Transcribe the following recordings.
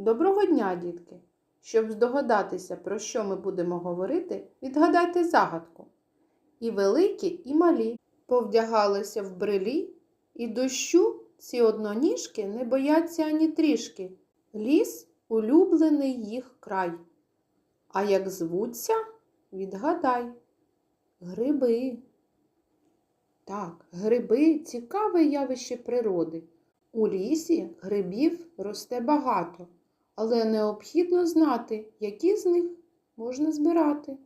Доброго дня, дітки! Щоб здогадатися, про що ми будемо говорити, відгадайте загадку. І великі, і малі повдягалися в брилі, і дощу ці одноніжки не бояться ані трішки. Ліс улюблений їх край. А як звуться, відгадай. Гриби. Так, гриби цікаве явище природи. У лісі грибів росте багато, але необхідно знати, які з них можна збирати.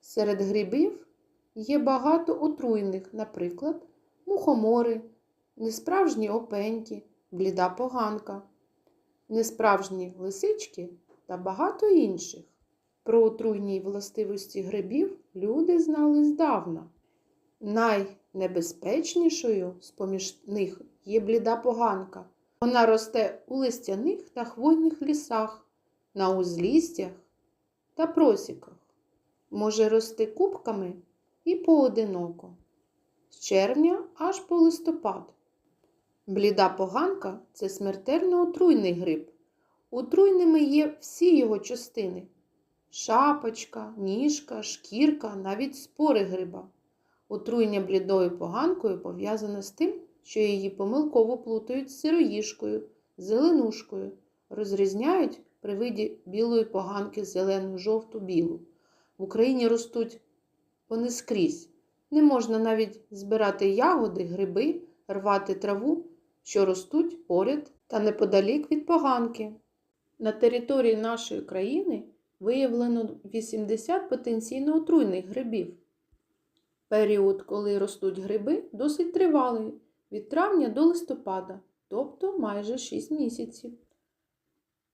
Серед грибів є багато отруйних, наприклад, мухомори, несправжні опеньки, бліда поганка, несправжні лисички та багато інших. Про отруйні властивості грибів люди знали здавна. Найнебезпечнішою з поміж них є бліда поганка. Вона росте у листяних та хвойних лісах, на узлістях та просіках. Може рости кубками і поодиноко, з червня аж по листопад. Бліда поганка це смертельно отруйний гриб. Отруйними є всі його частини шапочка, ніжка, шкірка, навіть спори гриба. Отруєння блідою поганкою пов'язане з тим, що її помилково плутають з сироїжкою, зеленушкою, розрізняють при виді білої поганки зелену, жовту, білу. В Україні ростуть вони скрізь. Не можна навіть збирати ягоди, гриби, рвати траву, що ростуть поряд та неподалік від поганки. На території нашої країни виявлено 80 потенційно отруйних грибів. Період, коли ростуть гриби, досить тривалий від травня до листопада, тобто майже 6 місяців.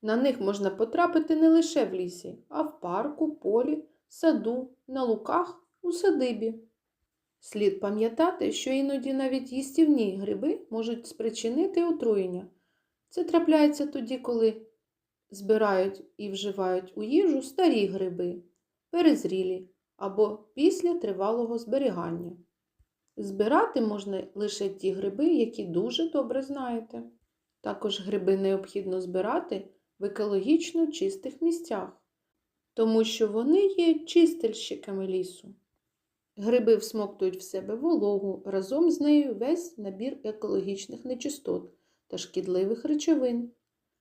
На них можна потрапити не лише в лісі, а в парку, полі, саду, на луках, у садибі. Слід пам'ятати, що іноді навіть їстівні гриби можуть спричинити отруєння. Це трапляється тоді, коли збирають і вживають у їжу старі гриби, перезрілі або після тривалого зберігання. Збирати можна лише ті гриби, які дуже добре знаєте. Також гриби необхідно збирати в екологічно чистих місцях, тому що вони є чистильщиками лісу. Гриби всмоктують в себе вологу, разом з нею весь набір екологічних нечистот та шкідливих речовин.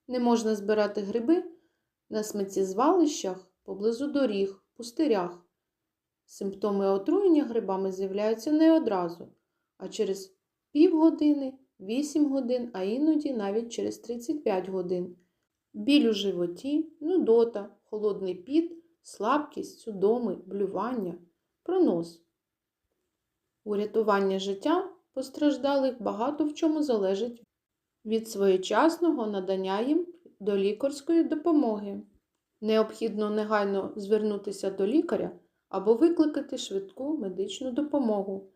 Не можна збирати гриби на сміттєзвалищах поблизу доріг, пустирях. Симптоми отруєння грибами з'являються не одразу, а через півгодини, 8 годин, а іноді навіть через 35 годин. Біль у животі, нудота, холодний піт, слабкість, судоми, блювання, пронос. Урятування життя постраждалих багато в чому залежить від своєчасного надання їм до лікарської допомоги. Необхідно негайно звернутися до лікаря або викликати швидку медичну допомогу.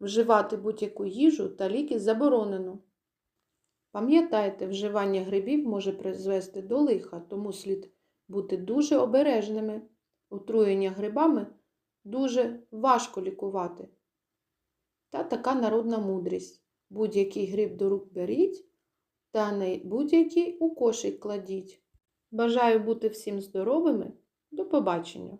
Вживати будь-яку їжу та ліки заборонено. Пам'ятайте, вживання грибів може призвести до лиха, тому слід бути дуже обережними. Отруєння грибами дуже важко лікувати. Та така народна мудрість. Будь-який гриб до рук беріть, та не будь-який у кошик кладіть. Бажаю бути всім здоровими. До побачення!